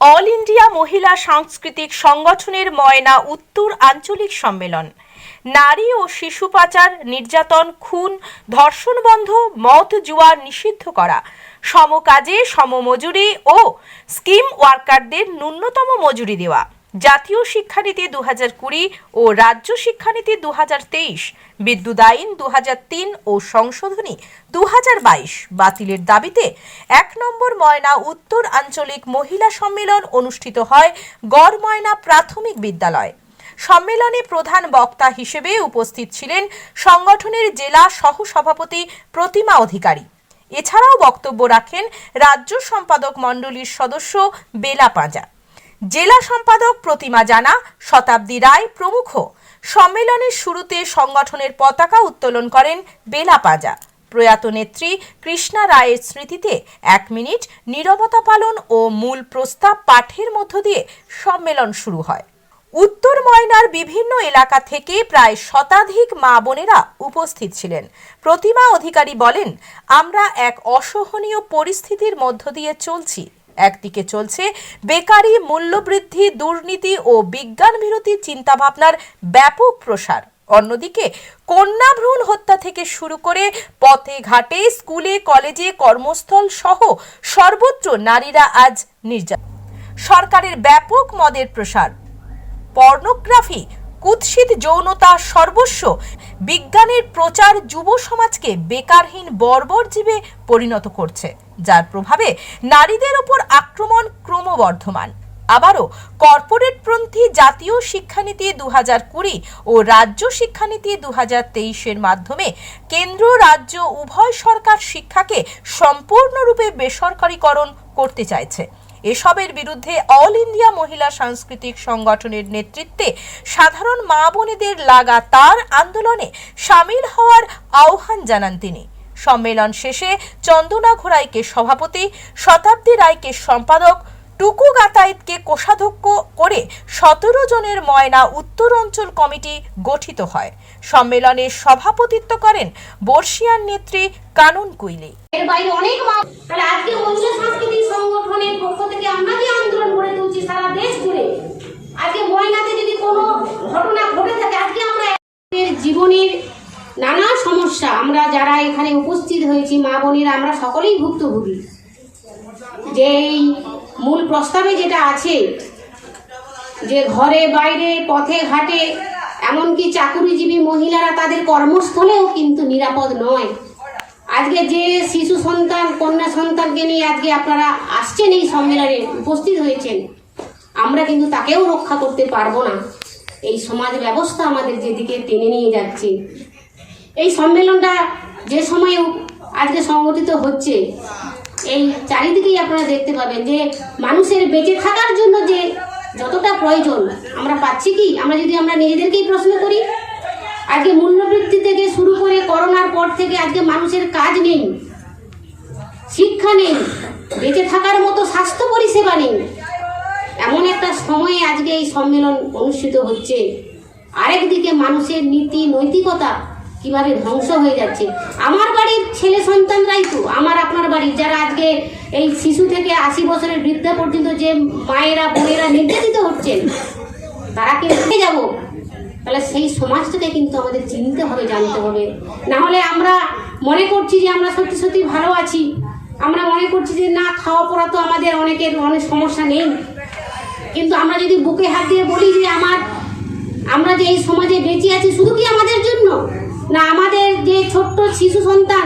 All India মহিলা সাংস্কৃতিক সংগঠনের ময়না উত্তর আঞ্চলিক সম্মেলন। নারী ও শিশু পাচার, নির্যাতন, খুন, ধর্ষণ বন্ধ, মদ জুয়া নিষিদ্ধ করা। সমকাজে সমমজুরি ও স্কিম ওয়ার্কারদের ন্যূনতম মজুরি দেওয়া। জাতীয় শিক্ষানীতি দু হাজার কুড়ি ও রাজ্য শিক্ষানীতি দু হাজার তেইশ, বিদ্যুৎ আইন দু হাজার তিন ও সংশোধনী দু হাজার বাইশ বাতিলের দাবিতে এক নম্বর ময়না উত্তর আঞ্চলিক মহিলা সম্মেলন অনুষ্ঠিত হয় গড় ময়না প্রাথমিক বিদ্যালয়। সম্মেলনে প্রধান বক্তা হিসেবে উপস্থিত ছিলেন সংগঠনের জেলা সহসভাপতি প্রতিমা অধিকারী। এছাড়াও বক্তব্য রাখেন রাজ্য সম্পাদক মণ্ডলীর সদস্য বেলা পাঁজা। জেলা সম্পাদক প্রতিমা জানা, শতাব্দী রায় প্রমুখ। সম্মেলনের শুরুতে সংগঠনের পতাকা উত্তোলন করেন বেলা পাজা। প্রয়াত নেত্রী কৃষ্ণা রায়ের স্মৃতিতে এক মিনিট নীরবতা পালন ও মূল প্রস্তাব পাঠের মধ্য দিয়ে সম্মেলন শুরু হয়। উত্তর ময়নার বিভিন্ন এলাকা থেকে প্রায় শতাধিক মা বোনেরা উপস্থিত ছিলেন। প্রতিমা অধিকারী বলেন, আমরা এক অসহনীয় পরিস্থিতির মধ্য দিয়ে চলছি। একদিকে চলছে বেকারি, মূল্যবৃদ্ধি, দুর্নীতি ও বিজ্ঞান বিরোধী চিন্তাভাবনার ব্যাপক প্রসার। অন্যদিকে কন্যা ভ্রূণ হত্যা থেকে শুরু করে পথে ঘাটে, স্কুলে, কলেজে, কর্মস্থল সহ সর্বত্র নারীরা আজ নির্যাতন সরকারের ব্যাপক মদের প্রসার। পর্নোগ্রাফি কুৎসিত যৌনতা সর্বস্ব। বিজ্ঞানের প্রচার যুব সমাজকে বেকারহীন বর্বরজীবে পরিণত করছে, যার প্রভাবে নারীদের ওপর আক্রমণ ক্রমবর্ধমান। আবারও কর্পোরেটপন্থী জাতীয় শিক্ষানীতি দু হাজার কুড়ি ও রাজ্য শিক্ষানীতি দু হাজার তেইশের মাধ্যমে কেন্দ্র, রাজ্য, উভয় সরকার শিক্ষাকে সম্পূর্ণরূপে বেসরকারীকরণ করতে চাইছে। এসবের বিরুদ্ধে অল ইন্ডিয়া মহিলা সাংস্কৃতিক সংগঠনের নেতৃত্বে সাধারণ মা বোনেদের লাগাতার আন্দোলনে সামিল হওয়ার আহ্বান জানান তিনি। সম্মেলন শেষে চন্দনা ঘোড়াইকে সভাপতি, শতাব্দী রায়কে সম্পাদক, টুকু গাতায়েতকে কোষাধ্যক্ষ করে সতেরো জনের ময়না উত্তর অঞ্চল কমিটি গঠিত হয়। সম্মেলনে সভাপতিত্ব করেন বর্ষিয়ান নেত্রী কানুন কুইলি। এর বাইরে অনেক আজকে সাংস্কৃতিক সংগঠনের পক্ষ থেকে আমরা আন্দোলন গড়ে তুলছি সারা দেশ জুড়ে। আজকে ময়নাতে যদি কোনো ঘটনা ঘটে থাকে, আজকে আমরা জীবনের নানা সমস্যা, আমরা যারা এখানে উপস্থিত হয়েছি, মা বোনেরা, আমরা সকলেই ভুক্তভোগী। যে এই মূল প্রস্তাবে যেটা আছে, যে ঘরে, বাইরে, পথে, ঘাটে, এমনকি চাকুরিজীবী মহিলারা তাদের কর্মস্থলেও কিন্তু নিরাপদ নয়। আজকে যে শিশু সন্তান, কন্যা সন্তানকে নিয়ে আজকে আপনারা আসছেন এই সম্মেলনে, উপস্থিত হয়েছেন, আমরা কিন্তু তাকেও রক্ষা করতে পারব না। এই সমাজ ব্যবস্থা আমাদের যেদিকে টেনে নিয়ে যাচ্ছে। এই সম্মেলনটা যে সময়ে আজকে সংগঠিত হচ্ছে, এই চারিদিকেই আপনারা দেখতে পাবেন যে মানুষের বেঁচে থাকার জন্য যে যতটা প্রয়োজন, আমরা পাচ্ছি কি? আমরা যদি আমরা নিজেদেরকেই প্রশ্ন করি আজকে মূল্যবৃদ্ধি থেকে শুরু করে করোনার পর থেকে আজকে মানুষের কাজ নেই, শিক্ষা নেই, বেঁচে থাকার মতো স্বাস্থ্য পরিষেবা নেই। এমন একটা সময়ে আজকে এই সম্মেলন অনুষ্ঠিত হচ্ছে। আরেকদিকে মানুষের নীতি, নৈতিকতা কীভাবে ধ্বংস হয়ে যাচ্ছে। আমার বাড়ির ছেলে সন্তানরাই তো, আমার আপনার বাড়ির, যারা আজকে এই শিশু থেকে আশি বছরের বৃদ্ধা পর্যন্ত যে মায়েরা, বোনেরা নির্যাতিত হচ্ছেন, তারা কি যাব? তাহলে সেই সমাজটাকে কিন্তু আমাদের চিনতে হবে জানতে হবে। না হলে আমরা মনে করছি যে আমরা সত্যি সত্যি ভালো আছি। আমরা মনে করছি যে না খাওয়া পড়া তো আমাদের অনেকের অনেক সমস্যা নেই। কিন্তু আমরা যদি বুকে হাত দিয়ে বলি যে আমার আমরা যে এই সমাজে বেঁচে আছি শুধু কি আমাদের জন্য? না আমাদের যে ছোট্ট শিশু সন্তান।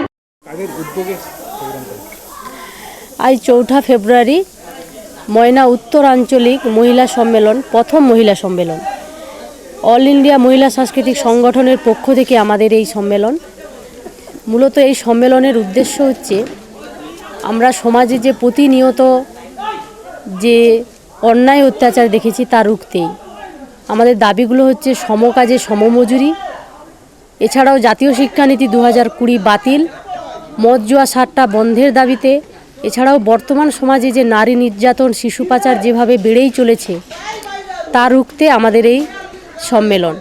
আজ চৌঠা ফেব্রুয়ারি ময়না উত্তর আঞ্চলিক মহিলা সম্মেলন প্রথম মহিলা সম্মেলন। অল ইন্ডিয়া মহিলা সাংস্কৃতিক সংগঠনের পক্ষ থেকে আমাদের এই সম্মেলন। মূলত এই সম্মেলনের উদ্দেশ্য হচ্ছে, আমরা সমাজে যে প্রতিনিয়ত যে অন্যায় অত্যাচার দেখেছি তা রুখতেই। আমাদের দাবিগুলো হচ্ছে সমকাজে সমমজুরি, এছাড়াও জাতীয় শিক্ষানীতি দু হাজার কুড়ি বাতিল, মদ জুয়া সারটা বন্ধের দাবিতে, এছাড়াও বর্তমান সমাজে যে নারী নির্যাতন, শিশু পাচার যেভাবে বেড়েই চলেছে, তা রুখতে আমাদের এই সম্মেলন।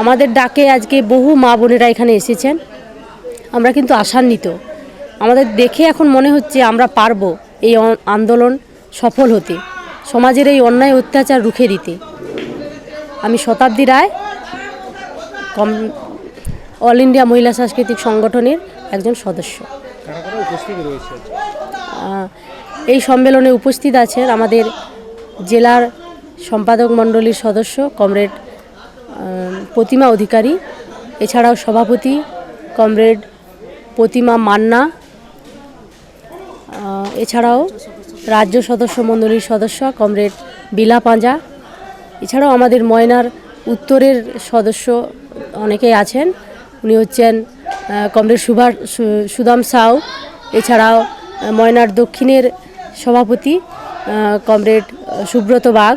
আমাদের ডাকে আজকে বহু মা বোনেরা এখানে এসেছেন। আমরা কিন্তু আশান্বিত। আমাদের দেখে এখন মনে হচ্ছে আমরা পারব এই আন্দোলন সফল হতে। সমাজের এই অন্যায় অত্যাচার রুখে দিতে। আমি শতাব্দী রায়, কম অল ইন্ডিয়া মহিলা সাংস্কৃতিক সংগঠনের একজন সদস্য। এই সম্মেলনে উপস্থিত আছেন আমাদের জেলার সম্পাদক মণ্ডলীর সদস্য, কমরেড প্রতিমা অধিকারী, এছাড়াও সভাপতি, কমরেড প্রতিমা মান্না এছাড়াও রাজ্য সদস্য মণ্ডলীর সদস্য, কমরেড বিলা পাঁজা, এছাড়াও আমাদের ময়নার উত্তরের সদস্য অনেকেই আছেন। উনি হচ্ছেন কমরেড সুভাষ সুদাম সাউ, এছাড়াও ময়নার দক্ষিণের সভাপতি কমরেড সুব্রত বাগ।